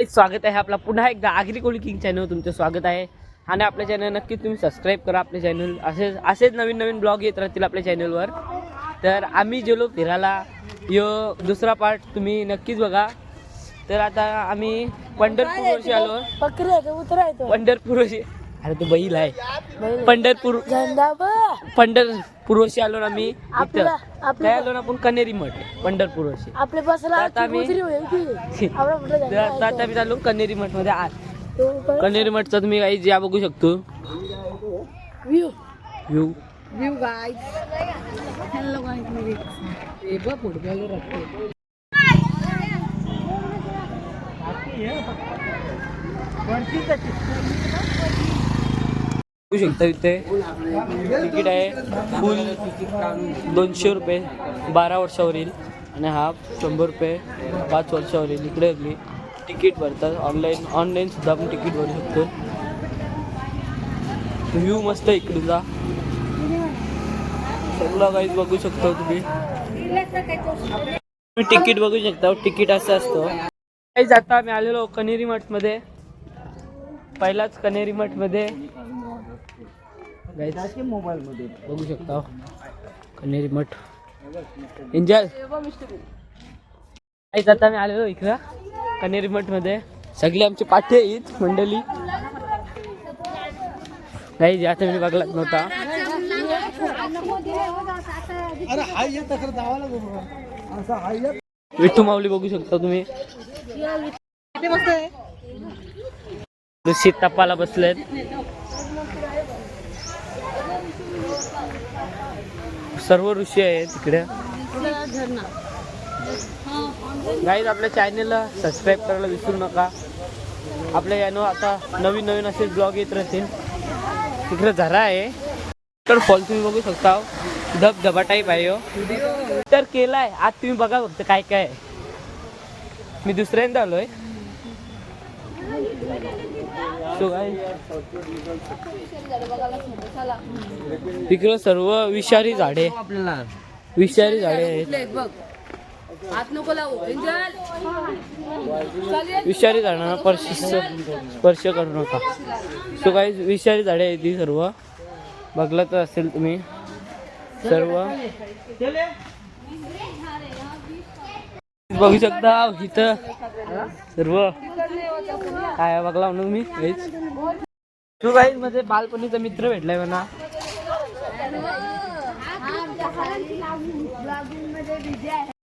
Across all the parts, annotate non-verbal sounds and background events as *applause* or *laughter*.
स्वागत आहे आपला पुन्हा एकदा आगरी कोळी किंग चॅनल तुमचं स्वागत आहे. आणि आपल्या चॅनल नक्की तुम्ही सबस्क्राईब करा आपल्या चॅनल असेच असेच नवीन नवीन ब्लॉग येत राहतील आपल्या चॅनलवर तर आम्ही गेलो फिरायला. यो दुसरा पार्ट तुम्ही नक्कीच बघा. तर आता आम्ही पंढरपूर वर्षी आलो बकरी अरे तो बैल आहे. पंढरपूर पंढरपूर वर्षी आलो ना इथं. आपल्या काय आलो ना आपण कनेरी मठ पंढरपूर वर्षी *laughs* आपला आता मी चाललो कनेरी मठमध्ये आत कनेरी मठचा तुम्ही काही ज्या बघू शकतो. व्ह्यू व्ह्यू हॅलो हे बघू शकता इथे. तिकीट आहे. फुल दोनशे रुपये. बारा वर्षावरील आणि हाफ शंभर रुपये. पाच वर्षावरील इकडे मी तिकीट भरतात ऑनलाईन ऑनलाईन सुद्धा आपण तिकीट भरू शकतो. व्ह्यू मस्त आहे इकडूनचा सगळं काहीच बघू शकता तुम्ही. तुम्ही तिकीट बघू शकता. तिकीट असं असतं. काही आता आम्ही आलेलो कनेरी मठमध्ये पहिलाच कनेरी मठमध्ये मोबाईल मध्ये. बघू शकता. कनेरी मठ. एन्जॉय आता मी आलेलो इकडं कनेरी मठमध्ये सगळे आमचे पाठी आहेत मंडळी. नाही आता मी बघलाच नव्हता. विठ्ठू माऊली बघू शकता तुम्ही. शीत तपाला बसलेत. सर्व ऋषी आहेत तिकडे. गाईज आपल्या चॅनेलला सबस्क्राईब करायला विसरू नका. आपल्या यानं आता नवीन नवीन असे ब्लॉग येत राहतील. तिकडे झरा आहे. तर फॉल तुम्ही बघू शकता. धबधबा टाईप आहे हो. तर केलाय. आज तुम्ही बघा फक्त काय काय आहे. मी दुसऱ्यांदा आलोय. तिकडं सर्व विषारी झाडे. विषारी झाडे आहेत. विषारी झाडांना स्पर्श स्पर्श करू नका. सो काही विषारी झाडे आहेत ती सर्व. बघला तर असेल तुम्ही. सर्व. बघू शकता इथं सर्व काय बघला म्हणून मी हेच. तू काही मध्ये बालपणीचा मित्र भेटलाय म्हणा.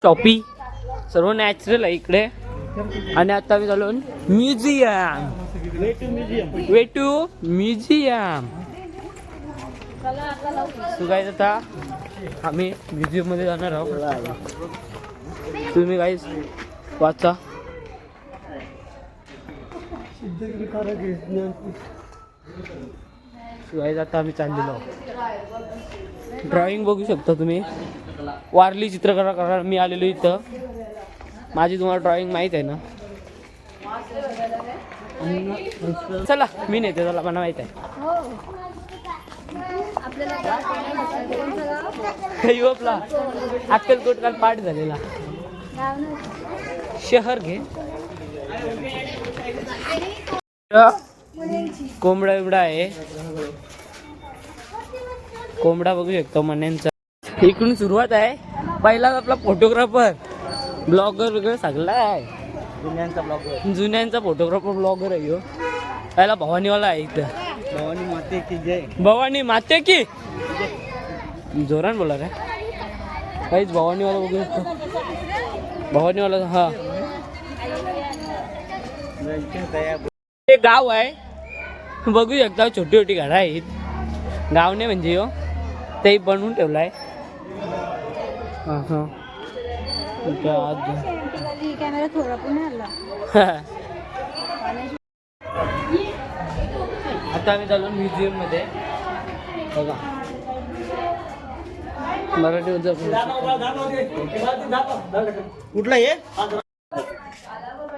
टॉपी सर्व नॅचरल आहे इकडे. आणि आता मी चालू म्युझियम वे टू म्युझियम तू काय आता आम्ही म्युझियममध्ये जाणार आहोत. तुम्ही काहीच वाचा. शिवाय आता आम्ही चाललेलो आहोत. ड्रॉइंग बघू शकता तुम्ही. वारली चित्रकला करा मी आलेलो इथं. माझी तुम्हाला ड्रॉइंग माहीत आहे ना? चला मी नेते चला मला माहीत आहे. युवपला आपला अक्कलकोट काल पाठ झालेला. शहर घे. कोंबडा बिबडा आहे. कोंबडा बघू शकतो मण्यांचा. इकडून सुरुवात आहे. पहिलाच आपला फोटोग्राफर ब्लॉगर वगैरे सगळा आहे. जुन्यांचा ब्लॉगर जुन्यांचा फोटोग्राफर ब्लॉगर आहे ह्यो पहिला भवानीवाला आहे इथं. भवानी माते की जय? भवानी माते की? जोरान बोला काय काहीच भवानीवाला बघू शकतो. भवानीवाला हा. हे गाव आहे. बघू शकता छोटी छोटी घरं आहेत. गाव नाही म्हणजे हो. ते बनवून ठेवलं आहे *laughs* आता आम्ही चालू म्युझियममध्ये. बघा. मराठी कुठला हे?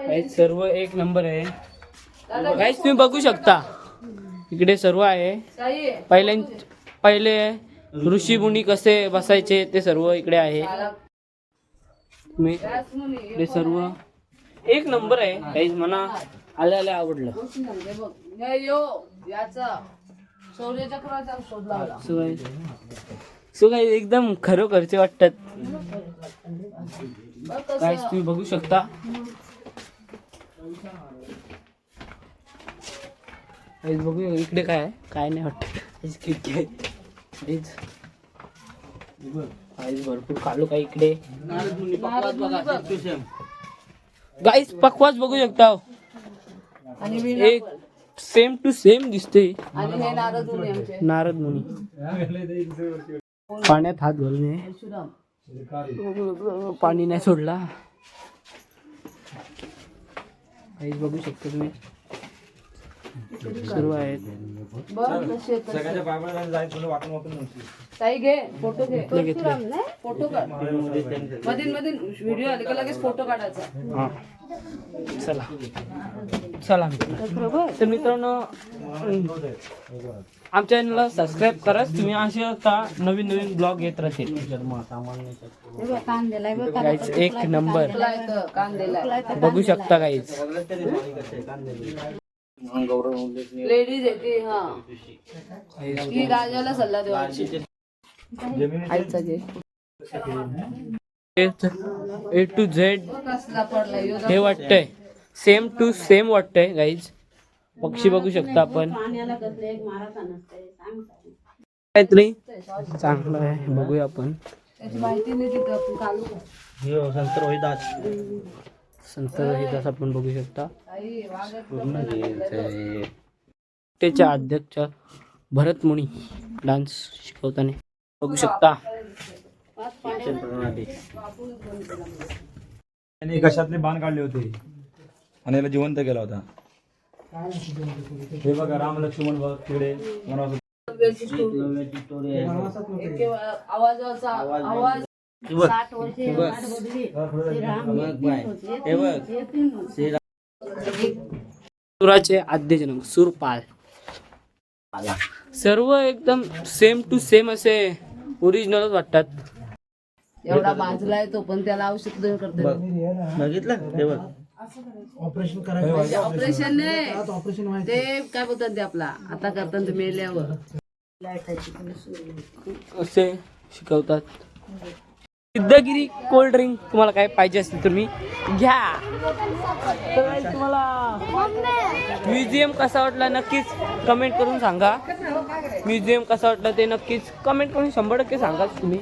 काही सर्व एक नंबर आहे. काहीच तुम्ही बघू शकता. इकडे सर्व आहे. पहिल्या पहिले ऋषी मुनी कसे बसायचे ते सर्व इकडे आहे. तुम्ही सर्व एक नंबर आहे. काहीच म्हणा आल्या आल्या आवडलं. सो काही एकदम खरोखरचे वाटतात. काय तुम्ही बघू शकता. इकडे काय आहे? काय नाही वाटत. खिडकी आहेत. भरपूर कालू काय इकडे? गाईच पकवास बघू शकता आणि मी एक सेम टू सेम दिसते आणि हे नारद मुनी पाण्यात हात घालून परशुराम. पाणी नाही सोडला. आईज बघू शकता तुम्ही. आहेत. तशी. ताई घे फोटो घे. फोटो काढ. मधीन मधीन व्हिडिओ आले का लगेच फोटो काढायचा? हा. चला. चला. तर मित्रांनो आमच्या चॅनलला सबस्क्राईब करा. तुम्ही असे आता नवीन नवीन ब्लॉग येत राहतील. एक नंबर कांदेला बघू शकता काहीच लेडीज आहे ती हा ती राजाला सल्ला देवायची आईचा घे ए टू झेड कसला पडला यो हे वाटतंय. सेम टू सेम वाटतंय गाईज पक्षी बघू शकता आपण. काहीतरी चांगलं आहे बघूया आपण. त्याची माहिती नाही संत रोहिदास आपण बघू शकता. वागत त्याच्या अध्यक्ष भरत मुनी डान्स शिकवताना बघू शकता. त्यांनी कशातले बाण काढले होते? आणि याला जिवंत केला होता. हे बघा राम लक्ष्मण बघ तिकडे वनवासात. आवाजाचा आवाज सुराचे आद्य जनक सुरपाल सर्व एकदम सेम टू सेम असे ओरिजिनलच वाटतात. एवढा बाजलाय तो पण त्याला औषध देऊन करते. बघितलं? ते बघ ऑपरेशन नाही ते काय बोलतात ते आपला? आता करतात ते मेल्यावर. असे शिकवतात. सिद्धगिरी कोल्ड ड्रिंक तुम्हाला काय पाहिजे असेल तुम्ही घ्या. तर तुम्हाला. म्युझियम कसा वाटला नक्कीच कमेंट करून सांगा. म्युझियम कसा वाटला ते नक्कीच कमेंट करून शंभर टक्के सांगा तुम्ही.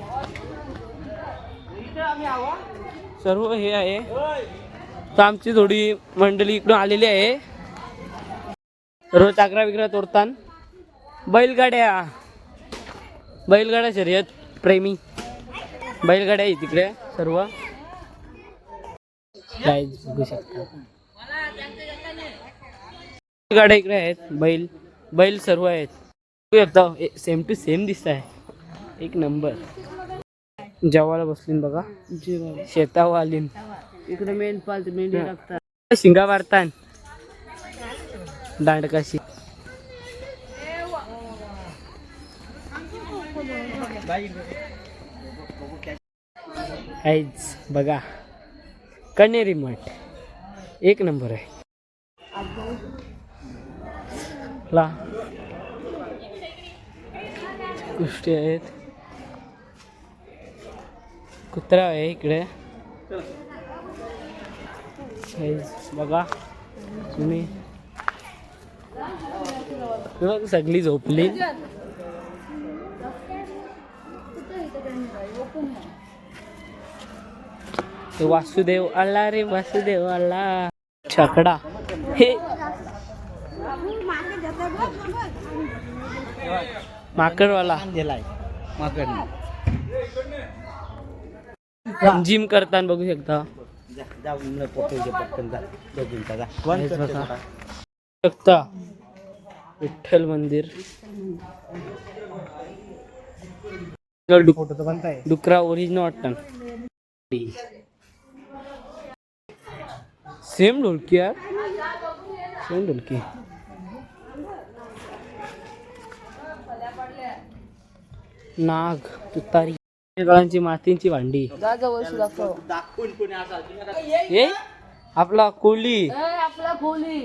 सर्व हे आहे. तर आमची थोडी मंडळी इकडून आलेली आहे. रोज आग्रा विग्रा तोडतान. बैलगाड्या. बैलगाड्या शर्यत प्रेमी. बैलगाड्या आहे तिकडे सर्व. Guys, बघू शकता. गाड्या इकडे आहेत बैल बैल सर्व आहेत. बघू शकता सेम टू सेम दिसत आहे. एक नंबर जेवायला बसलीन बघा. शेतावर आलीन इकडे मेन पाल मेंढी लागतात शिंगा मारतान. दांडकाशी आहेच बघा. कण्हेरी मठ. एक नंबर आहे. ला. गोष्टी आहेत. कुत्रा आहे इकडे. बघा. तुम्ही. सगळी झोपली. हे वासुदेव आला रे वासुदेव आला. छकडा. हे. माकडवाला. माकड जिम करताना बघू शकता. शकता. विठ्ठल मंदिर. डुकरा ओरिजिनल वाटतं. सेम ढोलकी यार सेम ढोलकी नाग तुतारी काळांची मातींची भांडी। ये आपला कोहली ए, आपला खोली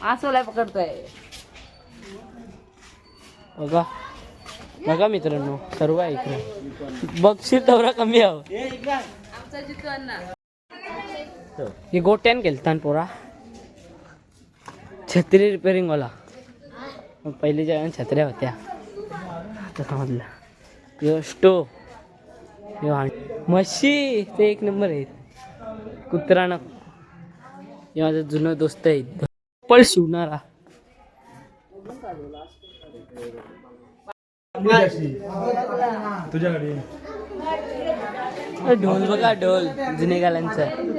मासोला पकडतोय. बघा. बघा मित्रांनो सर्व इकडे बघशील तेवढा कमी आहे. हे गोट्यान गेलतान पोरा. छत्री रिपेरिंग वाला. पहिले जेव्हा छत्र्या होत्या आता समजलं. यो स्टो. यो म्हशी ते एक नंबर आहेत. कुत्रानं हे माझं जुनं दोस्त आहे. पळ शिवणारा. तुझ्याकडे ढोल बघा ढोल जुने गाल्यांचं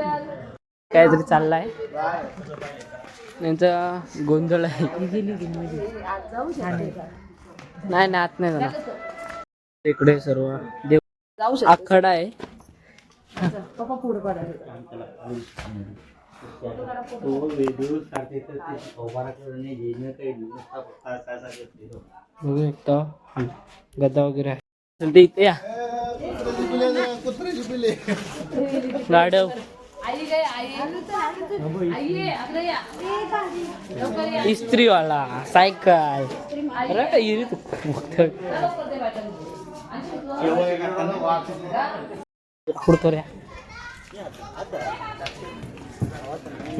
काहीतरी चाललाय. त्यांचा गोंधळ आहे. नाही ना आत नाही जाणार इकडे सर्व. देव आखाडा आहे. बघू गदा वगैरे आहे. इथे या. गाडव या इस्त्रीवाला सायकल.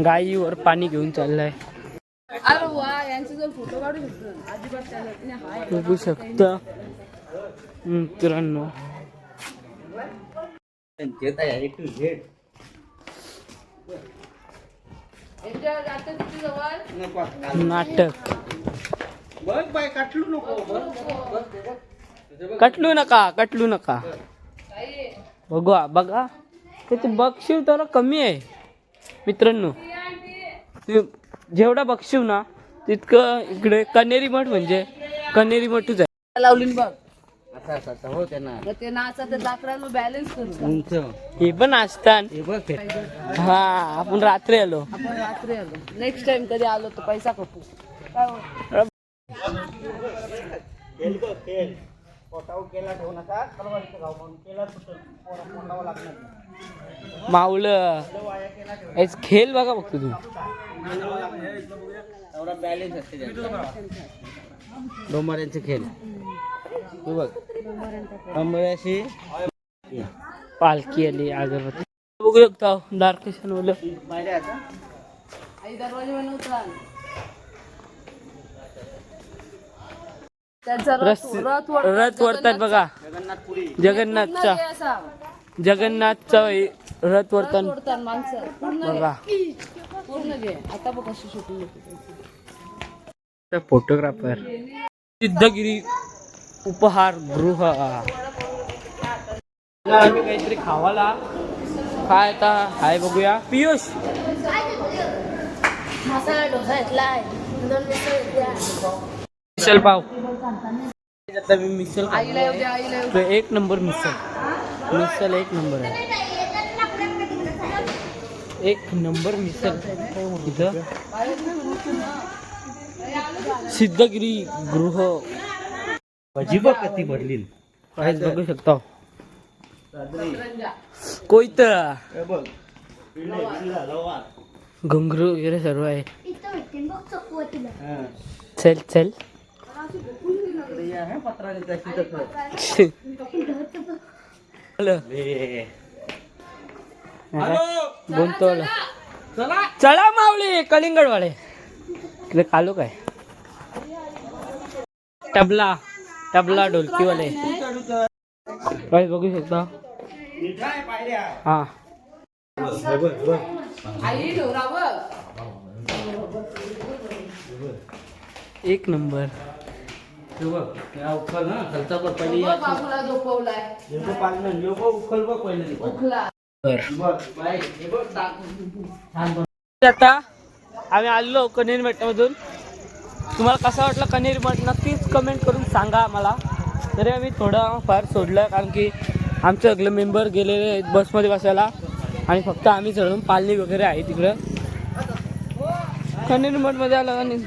गाईवर पाणी घेऊन चाललाय. अरे वा यांचे जर फोटो काढू शकतो अजिबात चालत नाही. हाय. बघू शकता. मित्रांनो त्यांचे तयारी टू झेड यांच्या जातं तिथे जवळ? नको आता. नाटक. बघ बाय काटलू नको. कटलू नका कटलू नका. बघू बघा. त्याचे बक्षीव तर कमी आहे मित्रांनो. ते जेवढा बक्षीव ना तितकं इकडे कनेरी मठ म्हणजे कनेरी मठच आहे लावली बघ. असं हो त्यांना. मग ते नाचा बॅलन्स करू उंच. हे पण असतात हे बघ ते. हा आपण रात्री आलो. आपण रात्री आलो. नेक्स्ट टाइम कधी आलो तर पैसा कपू काय हो? तेल बघ तेल पोटावर केला ठेवू नका तलवारीचं गाव म्हणून केला सुटल पोरा पोटावर लागणार मावलं हेच खेळ बघा बघतो तू. एवढा बॅलेन्स असते डोंबाऱ्यांचे खेळ. तू बघ. डोंबऱ्याशी पालखी आली अगरबत्ती. बघू शकता त्यांचा रस रथ वरतात बघा. जगन्नाथपुरी जगन्नाथचा. जगन्नाथचा रथ वर्तन. बघा. फोटोग्राफर. सिद्धगिरी उपहार गृह आम्ही काहीतरी खावाला. काय आता? हाय बघूया. पियुष! मसाला डोसा पाव. आता मी मिसल एक नंबर मिसल मिसल एक नंबर आहे. एक नंबर मिसल इथं. सिद्धगिरी गृह. भजी बघ कधी भरली काहीच बघू शकता. कोयत. हे बघ. घुंगरू वगैरे सर्व आहे. हा. चल चल. बोलतो चला. मावळे कलिंगडवाळे इकडे कालो काय? तबला. तबला ढोलकीवाले काही बघू शकता? हा. एक नंबर. उखल ना, खालचा बघ, पहिली उखल बघ पहिले उखला आता आम्ही आलो कनेरी मधून तुम्हाला कसा वाटला कनेरी मठ? नक्कीच कमेंट करून सांगा आम्हाला. तरी आम्ही थोडं फार सोडलं कारण की आमचे सगळे मेंबर गेलेले आहेत बसमध्ये बसायला. आणि फक्त आम्ही चढून पालणी वगैरे आहे तिकडं. कनेरी मठमध्ये आलं आणि